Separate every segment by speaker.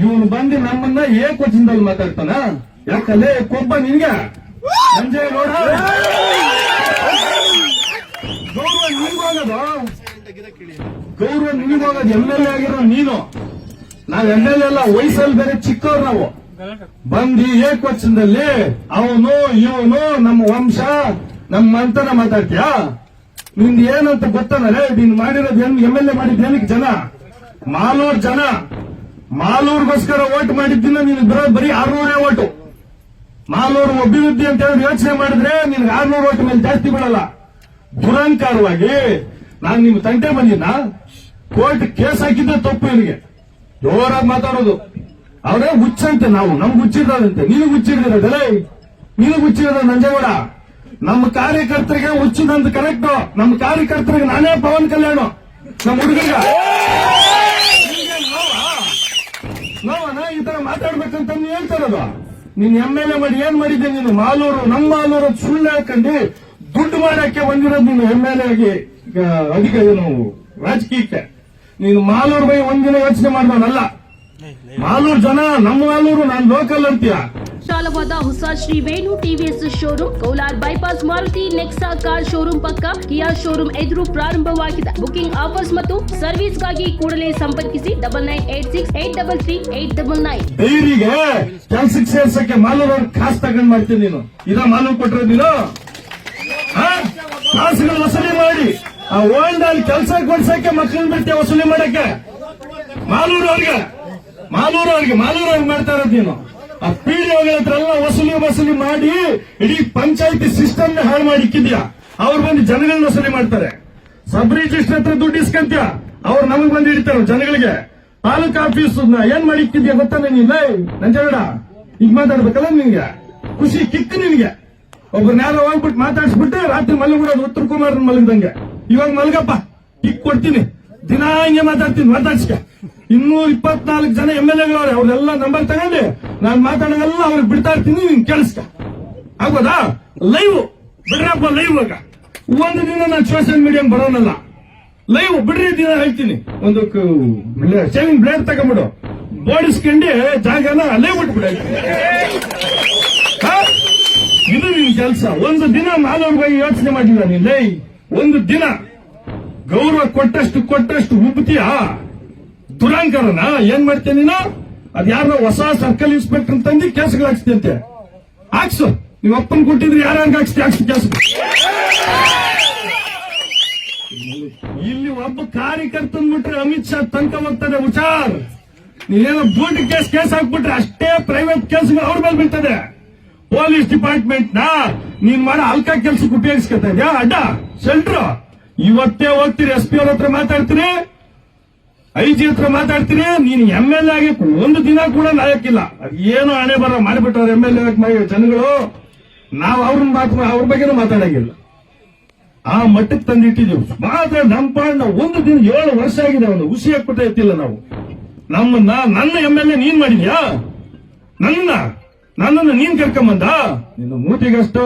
Speaker 1: ಇವನು ಬಂದು ನಮ್ಮನ್ನ ಏಕವಚನದಲ್ಲಿ ಮಾತಾಡ್ತಾನ? ಯಾಕಲ್ಲೇ ಕೊಬ್ಬ ನಿನ್ಗೆ? ಸಂಜೆ ಗೌರವ ನಿನ್ಗೋಗದು. ಗೌರವ ನಿನ್ಗೋಗೋದು ಎಂ ಎಲ್ ಎ ಆಗಿರೋ ನೀನು. ನಾವ್ ಎಂ ಎಲ್ ಎಲ್ಲ ವಯಸ್ಸಲ್ಲಿ ಬೇರೆ ಚಿಕ್ಕವ್ರು ನಾವು. ಬಂದು ಏಕವಚನದಲ್ಲಿ ಅವನು, ಇವನು, ನಮ್ಮ ವಂಶ, ನಮ್ಮ ಅಂತನ ಮಾತಾಡ್ತೀಯಾ? ನಿಂದ ಏನಂತ ಗೊತ್ತಾನಲ್ಲೇ ನೀನ್ ಮಾಡಿರೋದು ಎಂ ಎಲ್ ಎ ಏನಕ್ಕೆ ಜನ? ಮಾಲೂರ್ ಜನ. ಮಾಲೂರ್ಗೋಸ್ಕರ ಓಟ್ ಮಾಡಿದ್ದಿನ ನೀನು ಬರೋ ಬರೀ ಆರ್ನೂರೇ ಓಟು ಮಾಲೂರು ಅಭಿವೃದ್ಧಿ ಅಂತ ಹೇಳಿ ಯೋಚನೆ ಮಾಡಿದ್ರೆ ನಿನ್ಗೆ ಆರ್ನೂರು ಓಟ್ ಮೇಲೆ ಜಾಸ್ತಿ ಬೀಳಲ್ಲ. ದುರಂಕಾರವಾಗಿ ನಾನು ನಿಮ್ ತಂಟೆ ಬಂದಿದ್ದ ಕೋರ್ಟ್ ಕೇಸ್ ಹಾಕಿದ್ದೆ ತಪ್ಪು ನಿನಗೆ ಜೋರಾಗಿ ಮಾತಾಡೋದು. ಅವರೇ ಹುಚ್ಚಂತೆ ನಾವು, ನಮ್ಗೆ ಹುಚ್ಚಿರೋದಂತೆ. ನೀನು ಹುಚ್ಚಿರೋದಲ್ಲ ನೀನು ಹುಚ್ಚಿರೋದ ನಂಜೇಗೌಡ. ನಮ್ಮ ಕಾರ್ಯಕರ್ತರಿಗೆ ಹುಚ್ಚಿದಂತ ಕರೆಕ್ಟ್ ನಮ್ಮ ಕಾರ್ಯಕರ್ತರಿಗೆ ನಾನೇ ಪವನ್ ಕಲ್ಯಾಣ. ನಮ್ಮ ಹುಡುಗರಿಗೆ. ಮಾತಾಡ್ಬೇಕಂತ ಹೇಳ್ತಾರದ ನಿನ್ ನೀನ್ ಎಂ ಎಲ್ ಎ ಮಾಡಿ ಏನ್ ಮಾಡಿದ್ದೆ ನೀನು? ಮಾಲೂರು ನಮ್ಮ ಮಾಲೂರು ಅಂತ ಸುಳ್ಳು ಹಾಕೊಂಡು ದುಡ್ಡು ಮಾಡಕ್ಕೆ ಬಂದಿರೋದು ನೀನು ಎಂ ಎಲ್ ಎ ಆಗಿ ಈಗ ಅಧಿಕ ಏನು ರಾಜಕೀಯಕ್ಕೆ. ನೀನು ಮಾಲೂರು ಬೈ ಒಂದಿನ ಯೋಚನೆ ಮಾಡಿದವನಲ್ಲ. ಮಾಲೂರು ಜನ ನಮ್ಮ ಮಾಲೂರು ನಾನು ಲೋಕಲ್ ಅಂತೀಯ.
Speaker 2: ಶಾಲವಾದ ಹೊಸ Sri Venu TVS showroom Kolar bypass Maruti, Nexa car showroom ಪಕ್ಕ ಕಿಯಾ ಶೋರೂಮ್ ಎದುರು ಪ್ರಾರಂಭವಾಗಿದೆ. ಬುಕಿಂಗ್ ಆಫರ್ಸ್ ಮತ್ತು ಸರ್ವಿಸ್ಗಾಗಿ ಕೂಡಲೇ ಸಂಪರ್ಕಿಸಿ double nine eight six eight double three eight double nine
Speaker 1: ಡೈರಿಗೆ ಕೆಲ್ಸಕ್ಕೆ ಸೇರ್ಸಕ್ಕೆ ಮಾಲೂರು ಕಾಸು ತಗೊಂಡ್ ಮಾಡ್ತೀನಿ ನೀನು. ಇದ ಮಾಲೂರ್ ಕೊಟ್ಟರೆ ನೀನು? ಕಾಸುಗಳು ವಸೂಲಿ ಮಾಡಿ. ಆ ಓಲ್ಡಲ್ಲಿ ಕೆಲಸ ಕೊಡ್ಸಕ್ಕೆ ಮಕ್ಕಳನ್ನ ಬಿಡ್ತೀಯ ವಸೂಲಿ ಮಾಡಕ್ಕೆ. ಮಾಲೂರು ಅವ್ರಿಗೆ ಮಾಲೂರು ಅವ್ರಿಗೆ ಮಾಲೂರು ಅವ್ರಿಗೆ ಮಾಡ್ತಾ ಇರೋದು ನೀನು. ಆ ಪಿಡಿಒಗಳ ಹತ್ರ ಎಲ್ಲ ವಸೂಲಿ ವಸೂಲಿ ಮಾಡಿ, ಇಡೀ ಪಂಚಾಯತಿ ಸಿಸ್ಟಮ್ ಹಾಳು ಮಾಡಿ ಇಕ್ಕಿದ್ಯಾ? ಅವ್ರು ಬಂದು ಜನಗಳನ್ನ ವಸೂಲಿ ಮಾಡ್ತಾರೆ. ಸಬ್ ರಿಜಿಸ್ಟರ್ ಹತ್ರ ದುಡ್ಡು ಇಸ್ಕಂತ್ಯ? ಅವ್ರು ನಮಗ್ ಬಂದು ಹಿಡಿತಾರೆ ಜನಗಳಿಗೆ. ತಾಲೂಕ್ ಆಫೀಸ್ ಏನ್ ಮಾಡಿ ಇಕ್ಕಿದ್ಯಾ ಗೊತ್ತ ನೀನ್ ನಂಜೇಗೌಡ ಈಗ ಮಾತಾಡ್ಬೇಕಲ್ಲ ನಿನ್ಗೆ? ಖುಷಿ, ಕಿಕ್ ನಿನ್ಗೆ. ಒಬ್ರು ಯಾರೋ ಹೋಗ್ಬಿಟ್ಟು ಮಾತಾಡ್ಸ್ಬಿಟ್ಟು ರಾತ್ರಿ ಮಲಗ್ಬಿಡೋದು ಉತ್ತರ ಕುಮಾರ್ ಮಲಗಿದಂಗೆ. ಇವಾಗ ಮಲಗಪ್ಪ, ಕಿಕ್ ಕೊಡ್ತೀನಿ. ದಿನಾ ಹಿಂಗೆ ಮಾತಾಡ್ತೀನಿ, ಮಾತಾಡ್ಸ್ಕ. ಇನ್ನೂರ ಇಪ್ಪತ್ನಾಲ್ಕು ಜನ ಎಂ ಎಲ್ ಎಗಳವ್ರೆ ಅವ್ರೆಲ್ಲ ನಂಬರ್ ತಗೊಂಡು ನಾನ್ ಮಾತಾಡೋದೆಲ್ಲ ಅವ್ರಿಗೆ ಬಿಡ್ತಾ ಇರ್ತೀನಿ, ನೀನ್ ಕೇಳಿಸ್ಕ. ಆಗ್ಬೋದಾ? ಲೈವ್ ಬಿಡ್ರಪ್ಪ ಲೈವ್ ಆಗ ಒಂದು ದಿನ ನಾನು ಸೋಷಿಯಲ್ ಮೀಡಿಯಾ ಬರೋನಲ್ಲ. ಲೈವ್ ಬಿಡ್ರಿ ದಿನ ಹೇಳ್ತೀನಿ. ಒಂದು ಶೇವಿಂಗ್ ಬ್ಲೇಡ್ ತಗೊಂಡ್ಬಿಡು. ಬೋಡಿಸ್ಕೊಂಡು ಜಾಗನ ಲೈವ್ ಬಿಟ್ಬಿಡ. ಇದು ನಿನ್ ಕೆಲಸ. ಒಂದು ದಿನ ನಾಲ್ವರು ಬಗ್ಗೆ ಯೋಚನೆ ಮಾಡಿಲ್ಲ ನೀನ್. ಲೈ, ಒಂದು ದಿನ. ಗೌರವ ಕೊಟ್ಟಷ್ಟು ಕೊಟ್ಟಷ್ಟು ಉಬ್ತಿಯಾ ದುರಾಂಕರನ? ಏನ್ ಮಾಡ್ತೇನೆ ನೀನು? ಅದ್ ಯಾರೋ ಹೊಸ ಸರ್ಕಲ್ ಇನ್ಸ್ಪೆಕ್ಟರ್ ತಂದು ಕೇಸ್ಗಳು ಹಾಕ್ಸ್ತಿಯಂತೆ ಹಾಕ್ಸು. ನೀವು ಅಪ್ಪನ್ ಕೊಟ್ಟಿದ್ರೆ ಯಾರು ಹಾಕ್ಸ್ತಿ ಹಾಕ್ಸಿ ಕೇಸ್. ಇಲ್ಲಿ ಒಬ್ಬ ಕಾರ್ಯಕರ್ತನ್ ಬಿಟ್ರೆ ಅಮಿತ್ ಶಾ ತನಕ ಹೋಗ್ತದೆ ಹುಷಾರ್. ನೀನೇನೋ ಬೂಟ್ ಕೇಸ್ ಕೇಸ್ ಹಾಕ್ಬಿಟ್ರೆ ಅಷ್ಟೇ ಪ್ರೈವೇಟ್ ಕೇಸ್ಗಳು ಅವ್ರ ಮೇಲೆ ಬೀಳ್ತದೆ. ಪೊಲೀಸ್ ಡಿಪಾರ್ಟ್ಮೆಂಟ್ನ, ನೀನ್ ಮಾಡೋ ಅಲ್ಕ ಕೆಲ್ಸಕ್ಕೆ ಉಪಯೋಗಿಸ್ಕೊತಾ ಇದ್ಯಾ? ಅಡ್ಡ ಶೆಲ್ಟ್ರು ಇವತ್ತೇ ಹೋಗ್ತೀರಿ, ಎಸ್ ಪಿ ಅವ್ರ ಹತ್ರ ಮಾತಾಡ್ತೀರಿ ಐ ಜಿ ಹತ್ರ ಮಾತಾಡ್ತೀನಿ, ನೀನು ಎಂ ಎಲ್ ಎ ಆಗಿ ಒಂದು ದಿನ ಕೂಡ ನಾಯಕಿಲ್ಲ ಏನು ಹಣೆ ಬರ ಮಾಡಿಬಿಟ್ಟವ್ರ ಎಂ ಎಲ್ ಎ ಜನಗಳು. ನಾವು ಅವ್ರನ್ನ ಮಾತು ಅವ್ರ ಬಗ್ಗೆನೂ ಮಾತಾಡಂಗಿಲ್ಲ. ಆ ಮಟ್ಟಕ್ಕೆ ತಂದಿಟ್ಟಿದ್ದೀವಿ. ಮಾತ್ರ ನಮ್ಮ ಪಾಂಡ ಒಂದು ದಿನ ಏಳು ವರ್ಷ ಆಗಿದೆ ಅವನು. ಹುಸಿ ಹಾಕ್ಬಿಟ್ಟೆ ಎತ್ತಿಲ್ಲ ನಾವು. ನಮ್ಮನ್ನ ನನ್ನ ಎಂ ಎಲ್ ಎ ನೀನ್ ಮಾಡಿದ್ಯಾ? ನನ್ನ? ನನ್ನನ್ನು ನೀನ್ ಕರ್ಕೊಂಬಂದ? ನಿನ್ನ ಮೂತಿಗಷ್ಟು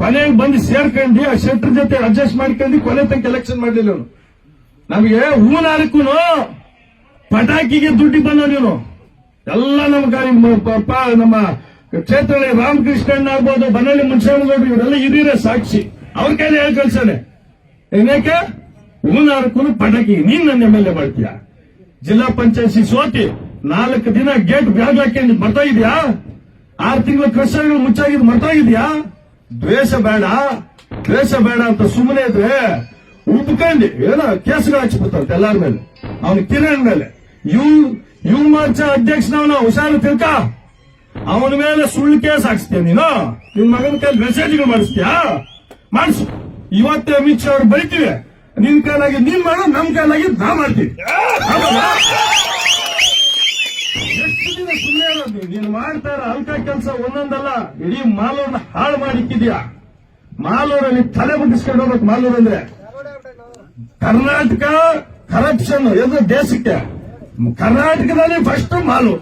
Speaker 1: ಕೊನೆಗೆ ಬಂದು ಸೇರ್ಕೊಂಡಿ ಆ ಶೆಟ್ರ್ ಜೊತೆ ಅಡ್ಜಸ್ಟ್ ಮಾಡ್ಕೊಂಡಿ ಕೊನೆ ತನಕ ಎಲೆಕ್ಷನ್ ಮಾಡಲಿಲ್ಲ ಅವನು. ನಮಗೆ ಹೂನಾರಕ್ಕೂನು ಪಟಾಕಿಗೆ ದುಡ್ಡಿ ಬಂದ ನೀನು ಎಲ್ಲ ನಮ್ಮ ನಮ್ಮ ಕ್ಷೇತ್ರದಲ್ಲಿ ರಾಮಕೃಷ್ಣ ಆಗ್ಬೋದು ಬನ್ನಳ್ಳಿ ಮುನ್ಸೇನಗೌಡರು ಇವರೆಲ್ಲ ಇದೀರೇ ಸಾಕ್ಷಿ. ಅವ್ರ ಕೈಲಿ ಹೇಳಿ ಕಳ್ಸಾನೆ. ಏನಕ್ಕೆ ಹೂನಾರಕ್ಕೂನು ಪಟಾಕಿ. ನೀನ್ ನನ್ನ ಎಂ ಎಲ್ ಎ ಮಾಡ್ತೀಯ? ಜಿಲ್ಲಾ ಪಂಚಾಯತಿ ಸೋತಿ, ನಾಲ್ಕು ದಿನ ಗೇಟ್ ಬ್ಯಾಗ್ ಹಾಕಿ ಬರ್ತಾ ಇದೆಯಾ? ಆರು ತಿಂಗಳ ಕಷ್ಟಗಳು ಮುಚ್ಚಾಗಿದ್ ಮರ್ತಾ ಇದೆಯಾ? ದ್ವೇಷ ಬೇಡ ದ್ವೇಷ ಬೇಡ ಅಂತ ಸುಮ್ಮನೆ ಇದ್ರೆ ಉಪ್ಕಂಡಿ ಏನೋ ಕೇಸ್ಗಳು ಹಚ್ಬಿಡ್ತಾರಂತೆ ಎಲ್ಲಾರ ಮೇಲೆ. ಅವನ ಕಿರಣ್ ಮೇಲೆ. ಯು ಯು ಮಾರ್ಚಾ ಅಧ್ಯಕ್ಷನವನ ಹುಷಾರು ತಿಳ್ಕ. ಅವನ ಮೇಲೆ ಸುಳ್ಳು ಕೇಸ್ ಹಾಕ್ಸ್ತೀಯ ನೀನು? ನಿನ್ ಮಗನ ಕೈಲಿ ಮೆಸೇಜ್ಗಳು ಮಾಡಿಸ್ತೀಯಾ? ಮಾಡಿಸು. ಇವತ್ತೇ ಅಮಿತ್ ಶಾ ಅವ್ರು ಬೈತೀವಿ. ನಿನ್ ಕಾಲಾಗಿ ನೀನ್ ಮಾಡು ನಮ್ ಕಾಲಾಗಿ ನಾ ಮಾಡ್ತೀವಿ? ಎಷ್ಟು ದಿನ ಸುಮ್ಮನೆ ನೀನು? ಮಾಡ್ತಾರ ಅಲ್ಕ ಕೆಲಸ ಒಂದೊಂದಲ್ಲ, ಇಡೀ ಮಾಲೂರ್ನ ಹಾಳು ಮಾಡಿಕ್ಕಿದ್ಯಾ? ಮಾಲೂರಲ್ಲಿ ತಲೆ ಬಗ್ಗಿಸ್ಕೊಂಡು ಹೋಗ್ಬೇಕು ಮಾಲೂರು ಅಂದ್ರೆ. ಕರ್ನಾಟಕ ಕರಪ್ಷನ್ ಎದು ದೇಶಕ್ಕೆ. ಕರ್ನಾಟಕದಲ್ಲಿ ಫಸ್ಟ್ ಮಾಲು